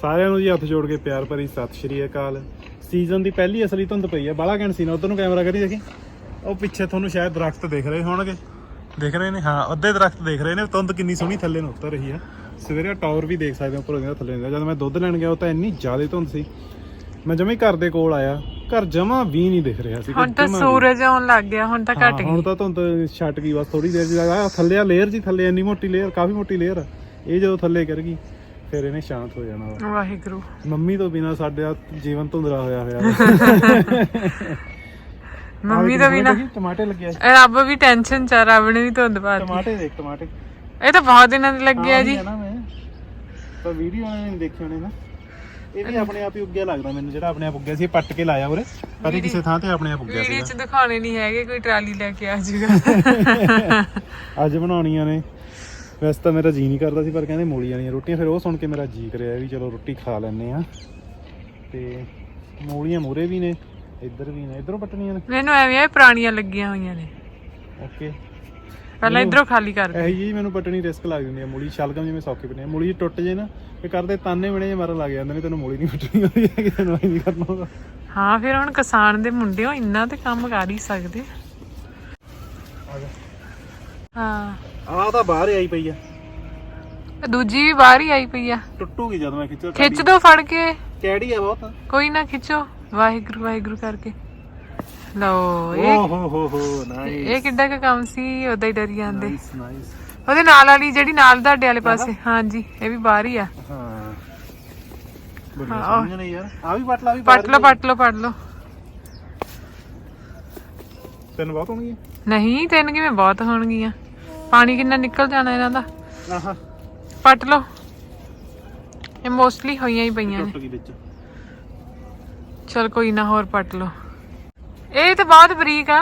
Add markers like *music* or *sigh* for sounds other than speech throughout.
ਸਾਰਿਆਂ ਨੂੰ ਜੀ ਹੱਥ ਜੋੜ ਕੇ ਪਿਆਰ ਭਰੀ ਸਤਿ ਸ਼੍ਰੀ ਅਕਾਲ। ਸੀਜ਼ਨ ਦੀ ਪਹਿਲੀ ਅਸਲੀ ਧੁੰਦ ਪਈ ਆ ਬਾਲਾ ਸੀ ਨਾ ਉਧਰ ਨੂੰ ਕੈਮਰਾ ਕਰੀ ਦੇਖੀ ਉਹ ਪਿੱਛੇ ਤੁਹਾਨੂੰ ਸ਼ਾਇਦ ਦਰਖਤ ਦਿਖ ਰਹੇ ਹੋਣਗੇ। ਦਿਖ ਰਹੇ ਨੇ? ਹਾਂ ਅੱਧੇ ਦਰਖਤ ਦਿਖ ਰਹੇ ਨੇ। ਧੁੰਦ ਕਿੰਨੀ ਸੋਹਣੀ ਥੱਲੇ ਨੂੰ ਉਤਰ ਰਹੀ ਆ। ਸਵੇਰੇ ਟਾਵਰ ਵੀ ਦੇਖ ਸਕਦੇ ਹੋ ਉੱਪਰੋਂ ਜਿਹੜਾ ਥੱਲੇ ਨੂੰ ਜਦ ਮੈਂ ਦੁੱਧ ਲੈਣ ਗਿਆ ਉਹ ਤਾਂ ਇੰਨੀ ਜ਼ਿਆਦਾ ਧੁੰਦ ਸੀ। ਮੈਂ ਜਮੇ ਘਰ ਦੇ ਕੋਲ ਆਇਆ। ਘਰ ਜਮਾ ਵੀ ਨਹੀਂ ਦਿਖ ਰਿਹਾ ਸੀ। ਹੁਣ ਤਾਂ। ਸੂਰਜ ਆਉਣ ਲੱਗ ਗਿਆ ਹੁਣ ਤਾਂ ਘਟ ਹਾਂ, ਹੁਣ ਗਈ ਤਾਂ ਧੁੰਦ ਛੱਟ ਗਈ। ਬਸ ਥੋੜੀ ਦੇਰ ਦੀ ਥੱਲੇ ਆ ਲੇਅਰ ਜੀ ਥੱਲੇ ਇੰਨੀ ਮੋਟੀ ਲੇਅਰ ਕਾਫੀ ਮੋਟੀ ਲੇਅਰ ਇਹ ਜਦੋਂ ਥੱਲੇ ਕਰ ਗਈ ਫਿਰ ਇਹਨੇ ਸ਼ਾਂਤ ਹੋ ਜਾਣਾ ਵਾ। ਵਾਹਿਗੁਰੂ। ਮੰਮੀ ਤੋਂ ਬਿਨਾ ਸਾਡਾ ਜੀਵਨ ਧੁੰਦਰਾ ਹੋਇਆ ਹੋਇਆ *laughs* ਮੰਮੀ ਦਾ ਵੀ ਨਾ ਟਮਾਟੇ ਲੱਗਿਆ ਸੀ। ਰੱਬ ਵੀ ਟੈਨਸ਼ਨ ਚ ਆ, ਰੱਬ ਨੇ ਵੀ ਧੁੰਦ ਪਾਤੀ ਟਮਾਟੇ ਦੇਖ ਟਮਾਟੇ ਇਹ ਤਾਂ ਬਹੁਤ ਦਿਨਾਂ ਦੇ ਲੱਗਿਆ ਜੀ। ਪਰ ਵੀਡੀਓ ਵਾਲੇ ਨੇ ਦੇਖੇ ਹੋਣੇ ਨਾ। ਇਹ ਵੀ ਆਪਣੇ ਆਪ ਹੀ ਉੱਗਿਆ ਲੱਗਦਾ ਮੈਨੂੰ ਜਿਹੜਾ ਆਪਣੇ ਆਪ ਉੱਗਿਆ ਸੀ ਇਹ ਪੱਟ ਕੇ ਲਾਇਆ ਉਰੇ। ਕਦੇ ਕਿਸੇ ਥਾਂ ਤੇ ਆਪਣੇ ਆਪ ਉੱਗਿਆ ਵੀਡੀਓ ਸੀ ਚ ਦਿਖਾਉਣੇ ਨਹੀਂ ਹੈਗੇ ਕੋਈ ਟਰਾਲੀ ਲੈ ਕੇ ਆ ਜਾਊਗਾ। ਅੱਜ ਬਣਾਉਣੀਆਂ ਨੇ। ਵੈਸੇ ਤਾਂ ਮੇਰਾ ਜੀ ਨਹੀਂ ਕਰਦਾ ਸੀ ਪਰ ਕਹਿੰਦੇ ਮੂਲੀ ਵਾਲੀਆਂ ਰੋਟੀਆਂ ਫਿਰ ਉਹ ਸੁਣ ਕੇ ਮੇਰਾ ਜੀ ਕਰਿਆ ਵੀ ਚਲੋ ਰੋਟੀ ਖਾ ਲੈਣੇ ਆ ਤੇ ਮੂਲੀਆਂ ਮੂਰੇ ਵੀ ਨੇ ਇੱਧਰ ਵੀ ਨੇ ਇੱਧਰੋਂ ਪੱਟਣੀਆਂ ਨੇ? ਮੈਨੂੰ ਐਵੇਂ ਆ ਪੁਰਾਣੀਆਂ ਲੱਗੀਆਂ ਹੋਈਆਂ ਨੇ। ਓਕੇ। ਪਹਿਲਾਂ ਇਧਰੋਂ ਖਾਲੀ ਕਰ ਦੇ। ਇਹੀ ਜੀ ਮੈਨੂੰ ਪੱਟਣੀ ਰਿਸਕ ਲੱਗ ਜਾਂਦੀ ਆ ਮੂਲੀ ਸ਼ਲਗਮ ਜਿਵੇਂ ਸੌਖੀ ਪਟਣੀ ਮੂਲੀ ਟੁੱਟ ਜੇ ਨਾ ਤੇ ਕਰਦੇ ਤਾਨੇ ਬਣੇ ਜੇ ਮਾਰਨ ਲੱਗ ਜਾਂਦੇ ਨੇ ਤੈਨੂੰ ਮੂਲੀ ਨਹੀਂ ਪੱਟਣੀ ਆਉਂਦੀ ਹੈ ਕਿ ਤੈਨੂੰ ਇਹ ਨਹੀਂ ਕਰਨਾ ਹੁੰਦਾ ਹਾਂ ਫਿਰ ਹੁਣ ਕਿਸਾਨ ਦੇ ਮੁੰਡੇ ਹੋ ਇੰਨਾ ਤੇ ਕੰਮ ਕਰ ਹੀ ਸਕਦੇ। ਹਾਂ। ਆਹ ਤਾਂ ਬਾਹਰ ਆਈ ਪਈ ਆ। ਦੂਜੀ ਵੀ ਬਾਹਰ ਹੀ ਆਈ ਪਈ ਆ। ਟੁੱਟੂਗੀ ਜਦ ਮੈਂ ਖਿੱਚੋ ਖਿੱਚ ਦੋ ਫੜ ਕੇ। ਕੈੜੀ ਆ ਬਹੁਤ? ਕੋਈ ਨਾ ਖਿੱਚੋ। ਵਾਹਿਗੁਰੂ ਵਾਹਿਗੁਰੂ ਕਰਕੇ। ਲਓ ਇਹ ਓ ਹੋ ਹੋ ਹੋ ਨਾਈਸ ਇਹ ਕਿੱਡਾ ਕੁ ਕੰਮ ਸੀ ਉਦਾਂ ਹੀ ਡਰੀ ਜਾਂਦੇ। ਨਾਈਸ ਨਾਈਸ ਉਹਦੇ ਨਾਲ ਵਾਲੀ ਜਿਹੜੀ ਨਾਲ ਤੁਹਾਡੇ ਵਾਲੇ ਪਾਸੇ। ਹਾਂਜੀ ਇਹ ਵੀ ਬਾਹਰ ਹੀ ਆ। ਹਾਂ। ਬੜੀਆਂ ਸੋਹਣੀਆਂ ਨੇ ਯਾਰ। ਆ ਵੀ ਪੱਟ ਲਾ ਵੀ ਪੱਟ ਲਓ ਪੱਟ ਲਓ ਪੱਟ ਲਓ। ਤੈਨੂੰ ਬਹੁਤ ਹੋਣਗੀਆਂ? ਨਹੀਂ ਤਿੰਨ ਕਿਵੇਂ ਬਹੁਤ ਹੋਣਗੀਆਂ? ਪਾਣੀ ਕਿੰਨਾ ਨਿਕਲ ਜਾਣਾ ਇਹਨਾਂ ਦਾ? ਆਹਾ। ਪੱਟ ਲਓ। ਇਹ ਮੋਸਟਲੀ ਹੋਈਆਂ ਹੀ ਪਈਆਂ ਨੇ। ਟੁੱਟ ਗਈ ਵਿੱਚ। ਚਲ ਕੋਈ ਨਾ ਹੋਰ ਪੱਟ ਲਓ। ਇਹ ਤਾਂ ਬਹੁਤ ਬਰੀਕ ਆ।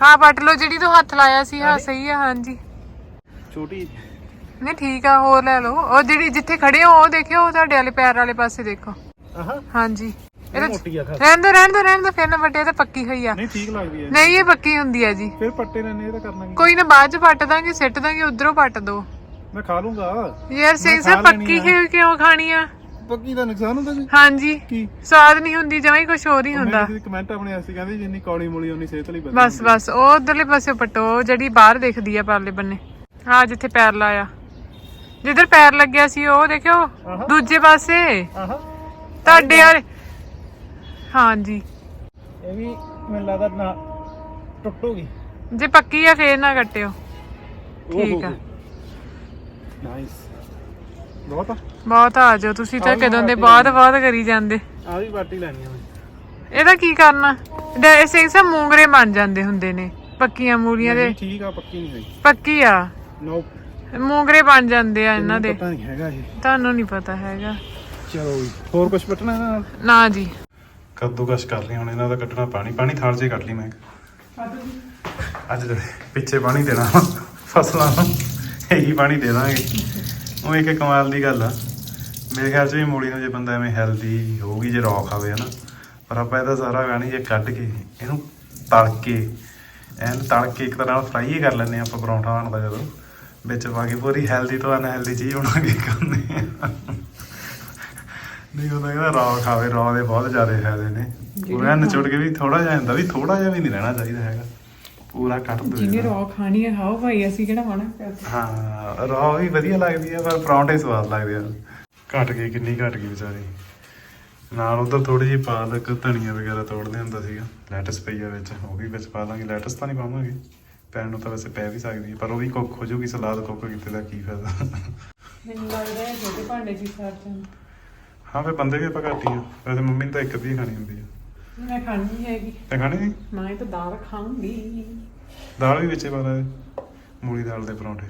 ਹਾਂ ਪੱਟ ਲਓ ਜਿਹੜੀ ਤੂੰ ਹੱਥ ਲਾਇਆ ਸੀ। ਹਾਂ ਸਹੀ ਆ ਹਾਂਜੀ। ਛੋਟੀ ਨਹੀਂ ਠੀਕ ਆ ਹੋਰ ਲੈ ਲਓ। ਉਹ ਜਿਹੜੀ ਜਿੱਥੇ ਖੜੇ ਹੋ ਉਹ ਦੇਖਿਓ ਉਹ ਤੁਹਾਡੇ ਵਾਲੇ ਪੈਰ ਵਾਲੇ ਪਾਸੇ ਦੇਖੋ। ਆਹਾ। ਹਾਂਜੀ। ਇਹਦਾ ਮੋਟੀ ਆ ਖਾ ਰਹਿਣ ਦੋ ਰਹਿਣ ਦੋ ਰਹਿਣ ਦੋ ਫਿਰ ਨਾ ਵੱਡੇ ਤਾਂ ਪੱਕੀ ਹੋਈ ਆ। ਨਹੀਂ ਠੀਕ ਲੱਗਦੀ ਹੈ ਨਹੀਂ ਇਹ ਪੱਕੀ ਹੁੰਦੀ ਆ ਜੀ। ਫਿਰ ਪੱਟੇ ਨੇ ਇਹ ਤਾਂ ਕਰਨਾ ਕੀ? ਕੋਈ ਨਾ ਬਾਅਦ ਚ ਪੱਟ ਦਾਂਗੇ ਸਿੱਟ ਦਾਂਗੇ ਉਧਰੋਂ ਪੱਟ ਦੋ। ਮੈਂ ਖਾ ਲੂੰਗਾ। ਯਾਰ ਸਿੰਘ ਖਾ ਸਾਹਿਬ ਲੈਣੀ ਪੱਕੀ ਆ। ਕਿਉਂ ਕਿਉਂ ਖਾਣੀ ਆ? ਪੱਕੀ ਦਾ ਨੁਕਸਾਨ ਹੁੰਦਾ ਜੀ? ਹਾਂਜੀ। ਕੀ? ਸਵਾਦ ਨਹੀਂ ਹੁੰਦੀ ਜਮਾਂ ਹੀ ਕੁਝ ਹੋਰ ਹੀ ਹੁੰਦਾ। ਕਮੈਂਟ ਆਪਣੇ ਐਸੀ ਕਹਿੰਦੇ ਜਿੰਨੀ ਕੌੜੀ ਮੂਲੀ ਉਨੀ ਸਿਹਤ ਲਈ ਵਧੀਆ ਬਸ ਬਸ ਉਹ ਉਧਰਲੇ ਪਾਸੇ ਪਟੋ ਉਹ ਜਿਹੜੀ ਬਾਹਰ ਦਿਖਦੀ ਆ ਪਰਲੇ ਬੰਨੇ। ਹਾਂ ਜਿੱਥੇ ਪੈਰ ਲਾਇਆ। ਜਿੱਧਰ ਪੈਰ ਲੱਗਿਆ ਸੀ ਉਹ ਦੇਖਿਓ ਆਹਾ। ਦੂਜੇ ਪਾਸੇ। ਆਹਾ। ਤੁਹਾਡੇ ਵਾਲੇ ਹਾਂਜੀ। ਇਹ ਵੀ ਮੈਨੂੰ ਲੱਗਦਾ ਨਾ ਟੁੱਟੂਗੀ। ਜੇ ਪੱਕੀ ਆ ਫੇਰ ਨਾ ਕੱਟਿਓ। ਠੀਕ ਆ। ਨਾਈਸ ਬਹੁਤ ਆ। ਬਹੁਤ ਆ ਜਾਓ ਤੁਸੀਂ ਤਾਂ ਕਦੋਂ ਦੇ ਬਾਅਦ ਬਾਅਦ ਕਰੀ ਜਾਂਦੇ। ਆ ਵੀ ਬਾਟੀ ਲੈਣੀ ਆ ਇਹਦਾ ਕੀ ਕਰਨਾ? ਸਿੰਘ ਸਾਹਿਬ ਮੂੰਗਰੇ ਬਣ ਜਾਂਦੇ ਹੁੰਦੇ ਨੇ ਪੱਕੀਆਂ ਮੂਲੀਆਂ ਦੇ। ਠੀਕ ਆ ਪੱਕੀ ਨਹੀਂ ਹੋਈ। ਪੱਕੀ ਆ? ਨੋ ਮੂੰਗਰੇ ਬਣ ਜਾਂਦੇ ਆ ਇਹਨਾਂ ਦੇ। ਪਤਾ ਨਹੀਂ ਹੈਗਾ ਇਹ। ਤੁਹਾਨੂੰ ਨਹੀਂ ਪਤਾ ਹੈਗਾ। ਚਲੋ ਹੋਰ ਕੁਝ ਪਟਣਾ ਨਾ ਜੀ। ਕੱਦੂਕਸ਼ ਕਰ ਲਈ, ਹੁਣ ਇਹਨਾਂ ਦਾ ਕੱਢਣਾ ਪਾਣੀ ਪਾਣੀ ਥਾਲ 'ਚ ਹੀ ਕੱਢ ਲਈ ਮੈਂ। ਅੱਜ ਦੇ ਪਿੱਛੇ ਪਾਣੀ ਦੇਣਾ ਫਸਲਾਂ ਨੂੰ, ਇਹੀ ਪਾਣੀ ਦੇ ਦਾਂਗੇ ਉਹ ਇੱਕ ਕਮਾਲ ਦੀ ਗੱਲ ਆ। ਮੇਰੇ ਖਿਆਲ 'ਚ ਵੀ ਮੂਲੀ ਨੂੰ ਜੇ ਬੰਦਾ ਐਵੇਂ ਹੈਲਦੀ ਹੋਊਗੀ, ਜੇ ਰੌ ਖਾਵੇ, ਹਨਾ। ਪਰ ਆਪਾਂ ਇਹਦਾ ਸਾਰਾ ਪਾਣੀ ਜੇ ਕੱਢ ਕੇ, ਇਹਨੂੰ ਤਲ ਕੇ ਐਨ ਤਲ ਕੇ ਇੱਕ ਤਰ੍ਹਾਂ ਨਾਲ ਫਰਾਈ ਹੀ ਕਰ ਲੈਂਦੇ ਹਾਂ ਆਪਾਂ ਪਰੌਂਠਾ ਬਣਦਾ ਜਦੋਂ। ਵਿੱਚ ਪਾ ਕੇ ਪੂਰੀ ਹੈਲਦੀ ਤੋਂ ਅਨਹੈਲਦੀ ਚੀਜ਼ ਬਣਾ ਕੇ ਖਾਂਦੇ ਆ। ਨਹੀਂ ਉਹ ਤਾਂ ਕਹਿੰਦਾ ਰੌ ਖਾਵੇ ਰੌ ਦੇ ਬਹੁਤ ਜ਼ਿਆਦਾ ਫਾਇਦੇ ਨੇ। ਪੂਰਾ ਨਿਚੋੜ ਕੇ ਵੀ ਥੋੜਾ ਜਿਹਾ ਹੁੰਦਾ ਵੀ ਥੋੜਾ ਜਿਹਾ ਵੀ ਨਹੀਂ ਰਹਿਣਾ ਚਾਹੀਦਾ ਹੈਗਾ। ਪੂਰਾ ਕੱਟ ਦੋ ਰੋ ਖਾਣੀ ਆ ਖਾਓ ਭਾਈ ਅਸੀਂ ਕਿਹੜਾ ਮਨਾ ਕਰਦੇ ਹਾਂ ਰੌ ਵੀ ਵਧੀਆ ਲੱਗਦੀ ਆ ਪਰ ਪਰੌਂਠੇ ਸਵਾਦ ਲੱਗਦੇ ਆ। ਘਟ ਗਈ ਕਿੰਨੀ ਘਟ ਗਈ ਵਿਚਾਰੀ। ਨਾਲ ਉਧਰ ਥੋੜੀ ਜਿਹੀ ਪਾਲਕ ਧਨੀਆ ਵਗੈਰਾ ਤੋੜਦੇ ਹੁੰਦਾ ਸੀਗਾ ਲੈਟਸ ਪਈ ਆ ਵਿੱਚ ਉਹ ਵੀ ਵਿੱਚ ਪਾ ਦਾਂਗੇ ਲੈਟਸ ਤਾਂ ਨਹੀਂ ਪਾਵਾਂਗੇ ਪੈਣ ਨੂੰ ਤਾਂ ਵੈਸੇ ਪੈ ਵੀ ਸਕਦੀ ਹੈ ਪਰ ਉਹ ਵੀ ਕੁੱਕ ਹੋ ਜੂਗੀ ਸਲਾਦ ਕੁੱਕ ਕੀਤੇ ਦਾ ਕੀ ਫਾਇਦਾ। ਮੈਨੂੰ ਲੱਗਦਾ ਹੈ ਛੋਟੇ ਭਾਂਡੇ ਦੀ ਸਾਰ ਹਾਂ ਫੇ ਬੰਦੇ ਵੀ ਆਪਾਂ ਘੱਟ ਹੀ ਆ। ਵੈਸੇ ਮੰਮੀ ਨੇ ਤਾਂ ਇੱਕ ਅੱਧੀ ਖਾਣੀ ਹੁੰਦੀ ਆ। ਮੈਂ ਖਾਣੀ ਹੈਗੀ। ਤੇ ਖਾਣੀ ਸੀ ਮੈਂ ਤਾਂ ਦਾਲ ਖਾਉਂਗੀ ਦਾਲ ਵੀ ਵਿੱਚੇ ਪਾ ਦੇ। ਮੂਲੀ ਦਾਲ ਦੇ ਪਰੌਂਠੇ।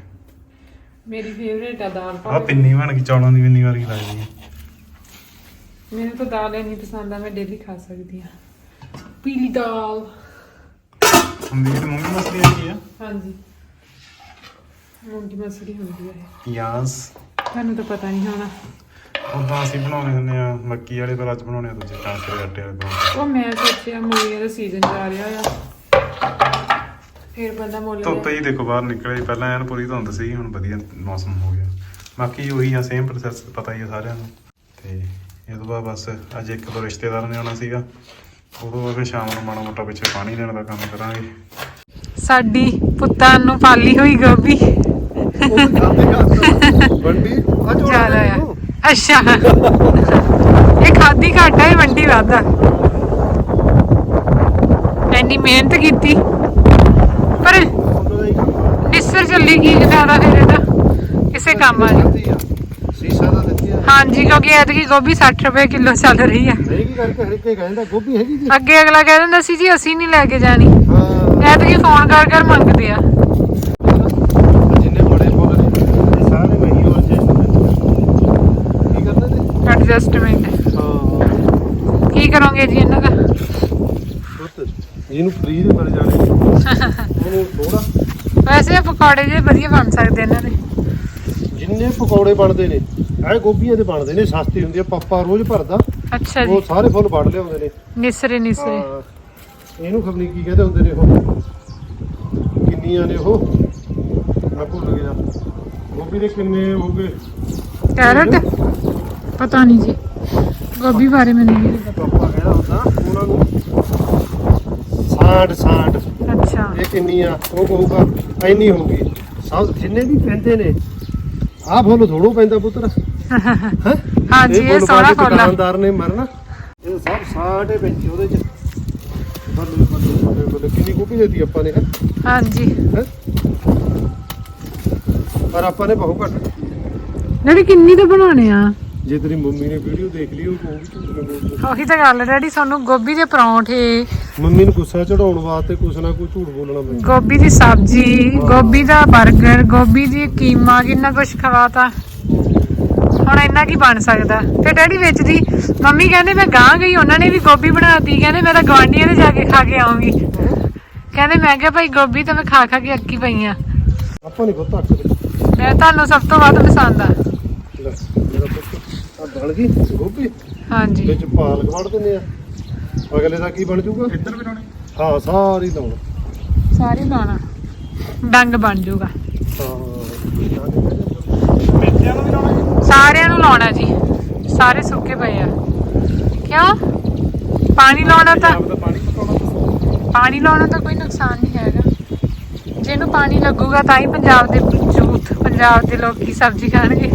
ਮੇਰੀ ਫੇਵਰੇਟ ਆ ਦਾਲ ਆਹ ਪਿੰਨੀ ਬਣ ਗਈ ਚੌਲਾਂ ਦੀ ਪਿੰਨੀ ਵਾਰੀ ਲੱਗਦੀ ਹੈ ਮੈਨੂੰ ਤਾਂ ਦਾਲ ਇੰਨੀ ਪਸੰਦ ਆ ਮੈਂ ਡੇਲੀ ਖਾ ਸਕਦੀ ਆ। ਪੀਲੀ ਦਾਲ। ਹੁੰਦੀ ਤੇ ਮੂੰਗੀ ਮਸਰੀ ਕੀ ਆ। ਹਾਂਜੀ। ਮੂੰਗੀ ਮਸਰੀ ਹੁੰਦੀ ਆ ਇਹ। ਯਾਸ। ਤੁਹਾਨੂੰ ਤਾਂ ਪਤਾ ਨਹੀਂ ਹੋਣਾ। ਉਦਾਂ ਅਸੀਂ ਬਣਾਉਂਦੇ ਹੁੰਦੇ ਆ ਮੱਕੀ ਵਾਲੇ ਪਰ ਅੱਜ ਬਣਾਉਣੇ ਆ ਦੂਜੇ ਕਣਕ ਦੇ ਆਟੇ ਵਾਲੇ ਪਰੌਂਠੇ ਉਹ ਮੈਂ ਸੋਚਿਆ ਮੂਲੀਆਂ ਦਾ ਸੀਜ਼ਨ ਜਾ ਰਿਹਾ ਆ। ਫਿਰ ਬੰਦਾ ਮੁੱਲ ਧੁੱਪ ਹੀ ਦੇਖੋ ਬਾਹਰ ਨਿਕਲੇ ਪਹਿਲਾਂ ਐਨ ਪੂਰੀ ਧੁੰਦ ਸੀ ਹੁਣ ਵਧੀਆ ਮੌਸਮ ਹੋ ਗਿਆ। ਬਾਕੀ ਉਹੀ ਆ ਸੇਮ ਪ੍ਰੋਸੈਸ ਪਤਾ ਹੀ ਆ ਸਾਰਿਆਂ ਨੂੰ। ਤੇ ਇਹ ਤੋਂ ਬਾਅਦ ਬਸ ਅੱਜ ਇੱਕ ਦੋ ਰਿਸ਼ਤੇਦਾਰਾਂ ਨੇ ਆਉਣਾ ਸੀਗਾ। ਉਦੋਂ ਬਾਅਦ ਫਿਰ ਸ਼ਾਮ ਨੂੰ ਮਾੜਾ ਮੋਟਾ ਪਿੱਛੇ ਪਾਣੀ ਦੇਣ ਦਾ ਕੰਮ ਕਰਾਂਗੇ। ਸਾਡੀ ਪੁੱਤਾਂ ਨੂੰ ਪਾਲੀ ਹੋਈ ਗੋਭੀ। ਉਹ ਵੀ ਖਾਂਦੇ ਖਾਂਦੇ ਬੰਡੀ ਅੱਜ ਉਹ ਜ਼ਿਆਦਾ ਆ। ਅੱਛਾ। ਇਹ ਖਾਦੀ ਘੱਟ ਹੈ ਮੰਡੀ ਵਾਦਾ ਐਨੀ ਮਿਹਨਤ ਕੀਤੀ। ਪਰ ਨਿਸਰ ਚੱਲੀ ਕੀ ਜ਼ਿਆਦਾ ਫਿਰ ਇਹਦਾ। ਕਿਸੇ ਕੰਮ ਆ ਜੀ ਸੀਸਾ ਦਾ ਦਿੱਤੀ ਆ। ਹਾਂਜੀ ਕਿਉਂਕਿ ਐਤਕੀ ਗੋਭੀ 60 ਰੁਪਏ ਕਿਲੋ ਚੱਲ ਰਹੀ ਆ। ਨਹੀਂ ਕੀ ਕਰਕੇ ਹਰ ਕੇ ਕਹਿੰਦਾ ਗੋਭੀ ਹੈਗੀ ਜੀ? ਅੱਗੇ ਅਗਲਾ ਕਹਿ ਦਿੰਦਾ ਸੀ ਜੀ ਅਸੀਂ ਨਹੀਂ ਲੈ ਕੇ ਜਾਣੀ। ਹਾਂ। ਐਤਕੀ ਫੋਨ ਕਰ ਕਰ ਮੰਗਦੇ ਆ ਜਿੰਨੇ ਬੜੇ ਫੁੱਲ ਨੇ ਇਹ ਸਾਰੇ ਮਹੀ ਹੋ ਕੀ ਕਰਦੇ ਨੇ ਐਡਜਸਟਮੈਂਟ ਹਾਂ ਕੀ ਕਰੋਗੇ ਜੀ ਇਹਨਾਂ ਦਾ? ਪੁੱਤ ਇਹਨੂੰ ਫ੍ਰੀ ਦੇ ਮਿਲ ਜਾਣੇ। ਉਹਨੂੰ ਥੋੜਾ ਵੈਸੇ ਪਕੌੜੇ ਜੇ ਵਧੀਆ ਬਣ ਸਕਦੇ ਇਹਨਾਂ ਦੇ। ਜਿੰਨੇ ਪਕੌੜੇ ਬਣਦੇ ਨੇ ਇਹ ਗੋਭੀਆਂ ਦੇ ਬਣਦੇ ਨੇ ਸਸਤੀ ਹੁੰਦੀ ਆ ਪਾਪਾ ਰੋਜ਼ ਭਰਦਾ। ਅੱਛਾ ਜੀ। ਉਹ ਸਾਰੇ ਫੁੱਲ ਵੜ ਲਿਆਉਂਦੇ ਨੇ। ਨਿਸਰੇ ਨਿਸਰੇ। ਹਾਂ ਇਹਨੂੰ ਖਬਨੀ ਕੀ ਕਹਿੰਦੇ ਹੁੰਦੇ ਨੇ ਉਹ? ਕਿੰਨੀਆਂ ਨੇ ਉਹ? ਮੈਂ ਭੁੱਲ ਗਿਆ। ਗੋਭੀ ਦੇ ਕਿੰਨੇ ਹੋ ਗਏ? ਕੈਰਟ? ਪਤਾ ਨਹੀਂ ਜੀ। ਗੋਭੀ ਬਾਰੇ ਮੈਨੂੰ ਨਹੀਂ ਪਤਾ। ਪਾਪਾ ਕਹਿੰਦਾ ਹੁੰਦਾ ਉਹਨਾਂ ਨੂੰ ਸਾਂਡ ਸਾਂਡ ਅੱਛਾ। ਇਹ ਕਿੰਨੀਆਂ? ਉਹ ਕਹੂਗਾ ਐਨੀ ਹੋਊਗੀ ਸਭ ਜਿੰਨੇ ਵੀ ਪੈਂਦੇ ਨੇ ਆਹ ਫੁੱਲ ਥੋੜੋ ਪੈਂਦਾ ਪੁੱਤਰ। ਹੈਂ? ਹਾਂਜੀ ਇਹ ਫੁੱਲ ਪਾ ਸੋਹਣਾ ਕੇ ਫੁੱਲ ਆ। ਦੁਕਾਨਦਾਰ ਨੇ ਮਰਨਾ। ਇਹ ਸਭ ਸਾਂਡੇ ਪੈਂਦੀ ਉਹਦੇ ਚ। ਬੱਲੇ ਬੱਲੇ ਬੱਲੇ ਬੱਲੇ। ਕਿੰਨੀ ਗੋਭੀ ਦੇਤੀ ਆਪਾਂ ਨੇ ਹੈਂ? ਪਰ ਆਪਾਂ ਨੇ ਬਹੁਤ ਘੱਟ। ਡੈਡੀ ਕਿੰਨੀ ਤਾਂ ਬਣਾਉਣੇ ਆ? ਜੇ ਤੇਰੀ ਮੰਮੀ ਨੇ ਵੀਡੀਓ ਦੇਖ ਲਈ ਉਹ ਕਹੂਗੀ ਝੂਠ ਨਾ ਬੋਲ ਉਹੀ ਤਾਂ ਗੱਲ ਡੈਡੀ ਸਾਨੂੰ ਗੋਭੀ ਦੇ ਪਰੌਂਠੇ ਮੰਮੀ ਨੂੰ ਗੁੱਸਾ ਚੜਾਉਣ ਵਾਸਤੇ ਕੁਛ ਨਾ ਕੁਛ ਝੂਠ ਬੋਲਣਾ ਪੈਂਦਾ। ਗੋਭੀ ਦੀ ਸਬਜ਼ੀ ਗੋਭੀ ਦਾ 버ਗਰ ਗੋਭੀ ਦੀ ਕੀਮਾ ਕਿੰਨਾ ਕੁਝ ਖਵਾਤਾ। ਹੁਣ ਇੰਨਾ ਕੀ ਬਣ ਸਕਦਾ? ਤੇ ਡੈਡੀ ਵਿੱਚ ਦੀ ਮੰਮੀ ਕਹਿੰਦੇ ਮੈਂ ਗਾਂ ਗਈ ਉਹਨਾਂ ਨੇ ਵੀ ਗੋਭੀ ਬਣਾਤੀ। ਕਹਿੰਦੇ ਮੈਂ ਤਾਂ ਗਵਾਂਢੀਆਂ ਦੇ ਜਾ ਕੇ ਖਾ ਕੇ ਆਉਂਗੀ ਕਹਿੰਦੇ ਮੈਂ ਕਿਹਾ ਭਾਈ ਗੋਭੀ ਤਾਂ ਮੈਂ ਖਾ ਖਾ ਕੇ ਅੱਕੀ ਪਈ ਆ। ਆਪਾਂ ਨਹੀਂ ਬਹੁਤ ਅੱਕਦੇ ਮੈਂ ਤੁਹਾਨੂੰ ਸਭ ਤੋਂ ਵੱਧ ਪਸੰਦ ਆ। ਲੈ ਮੇਰਾ ਪੁੱਤ ਆ ਬਣ ਗਈ ਗੋਭੀ? ਹਾਂਜੀ। ਵਿੱਚ ਪਾਲਕ ਵੜ ਦਿੰਦੇ ਆ। ਅਗਲੇ ਦਾ ਕੀ ਬਣ ਜਾਊਗਾ? ਇੱਧਰ ਵੀ ਲਾਉਣੀ ਹਾਂ ਸਾਰੀ ਲਾਉਣਾ ਸਾਰੇ ਲਾਉਣਾ ਡੰਗ ਬਣ ਜਾਊਗਾ। ਹਾਂ ਮੇਥਿਆਂ ਨੂੰ ਵੀ ਲਾਉਣਾ ਸਾਰਿਆਂ ਨੂੰ ਲਾਉਣਾ ਜੀ। ਸਾਰੇ ਸੁੱਕੇ ਪਏ ਆ। ਕਿਉਂ? ਪਾਣੀ ਲਾਉਣਾ ਤਾਂ ਪਾਣੀ ਪਕਾਉਣਾ ਪਾਣੀ ਲਾਉਣਾ ਤਾਂ ਕੋਈ ਨੁਕਸਾਨ ਨਹੀਂ ਹੈਗਾ। ਜਿਹਨੂੰ ਪਾਣੀ ਲੱਗੂਗਾ ਤਾਂ ਹੀ ਪੰਜਾਬ ਦੇ ਯੂਥ ਪੰਜਾਬ ਦੇ ਲੋਕੀ ਸਬਜ਼ੀ ਖਾਣਗੇ?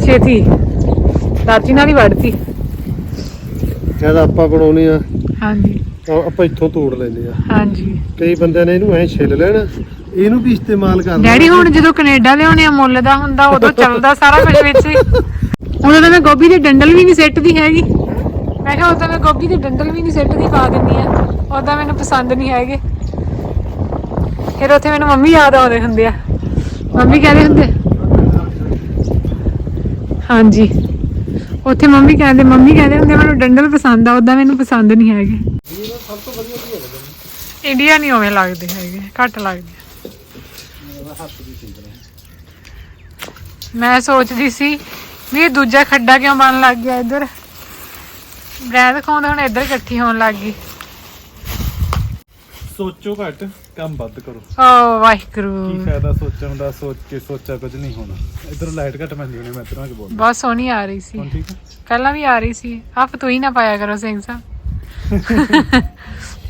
ਛੇਤੀ? ਦਾਤੀ ਨਾਲ ਹੀ ਵੜਤੀ ਜਦ ਆਪਾਂ ਬਣਾਉਨੇ ਆ। ਹਾਂਜੀ। ਤਾਂ ਆਪਾਂ ਇੱਥੋਂ ਤੋੜ ਲੈਂਦੇ ਆ। ਹਾਂਜੀ। ਕਈ ਬੰਦਿਆਂ ਨੇ ਇਹਨੂੰ ਐ ਛਿੱਲ ਲੈਣਾ ਇਹਨੂੰ ਵੀ ਇਸਤੇਮਾਲ ਕਰ ਡੈਡੀ ਹੁਣ ਜਦੋਂ ਕੈਨੇਡਾ ਲਿਆਉਣੇ ਆ ਮੁੱਲ ਦਾ ਹੁੰਦਾ ਉਦੋਂ ਚੱਲਦਾ ਸਾਰਾ ਕੁਝ ਵਿੱਚ ਹੀ। ਤਾਂ ਮੈਂ ਗੋਭੀ ਦੇ ਡੰਡਲ ਵੀ ਨਹੀਂ ਸਿੱਟਦੀ ਹੈਗੀ। ਮੈਂ ਕਿਹਾ ਉਦੋਂ ਮੈਂ ਗੋਭੀ ਦੇ ਡੰਡਲ ਵੀ ਨਹੀਂ ਸਿੱਟਦੀ ਪਾ ਦਿੰਦੀ ਆ। ਉਦੋਂ ਮੈਨੂੰ ਪਸੰਦ ਨਹੀਂ ਹੈਗੇ। ਫਿਰ ਉੱਥੇ ਮੈਨੂੰ ਮੰਮੀ ਯਾਦ ਆਉਂਦੇ ਹੁੰਦੇ ਆ। ਮੰਮੀ ਕਹਿੰਦੇ ਹੁੰਦੇ ਹਾਂਜੀ। ਉੱਥੇ ਮੰਮੀ ਕਹਿੰਦੇ ਮੰਮੀ ਕਹਿੰਦੇ ਹੁੰਦੇ ਮੈਨੂੰ ਡੰਡਲ ਪਸੰਦ ਆ ਉਦਾਂ ਮੈਨੂੰ ਪਸੰਦ ਨਹੀਂ ਹੈਗੇ। ਸਭ ਤੋਂ ਵਧੀਆ ਕੀ ਲੱਗਦਾ ਇੰਡੀਆ ਨਹੀਂ ਉਵੇਂ ਲੱਗਦੇ ਹੈਗੇ, ਘੱਟ ਲੱਗਦੇ। ਮੈਂ ਸੋਚਦੀ ਸੀ, ਵੀ ਇਹ ਦੂਜਾ ਖੱਡਾ ਕਿਉਂ ਬਣ ਲੱਗ ਗਿਆ ਇੱਧਰ? ਬ੍ਰੈਂਡ ਖਾਉਂਦੇ ਹੁਣ ਇੱਧਰ ਇਕੱਠੀ ਹੋਣ ਲੱਗ ਗਈ। ਸੋਚੋ ਘੱਟ ਕੰਮ ਵੱਧ ਕਰੋ। ਓ ਵਾਹਿਗੁਰੂ। ਕੀ ਫਾਇਦਾ ਸੋਚਣ ਦਾ ਸੋਚ ਕੇ ਸੋਚਿਆ ਕੁਝ ਨਹੀਂ ਹੋਣਾ। ਇਧਰ ਲਾਈਟ ਘੱਟ ਪੈਂਦੀ ਹੋਣੀ ਮੈਂ ਇਧਰੋਂ ਕਿ ਬੋਲ ਬਹੁਤ ਸੋਹਣੀ ਆ ਰਹੀ ਸੀ। ਹੁਣ ਠੀਕ ਹੈ ਪਹਿਲਾਂ ਵੀ ਆ ਰਹੀ ਸੀ। ਆਪ ਤੂੰ ਹੀ ਨਾ ਪਾਇਆ ਕਰੋ ਸਿੰਘ ਸਾਹਿਬ।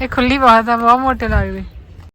ਇਹ ਖੁੱਲੀ ਬਹੁਤ ਆ ਬਹੁਤ ਮੋਟੇ ਲੱਗਦੇ।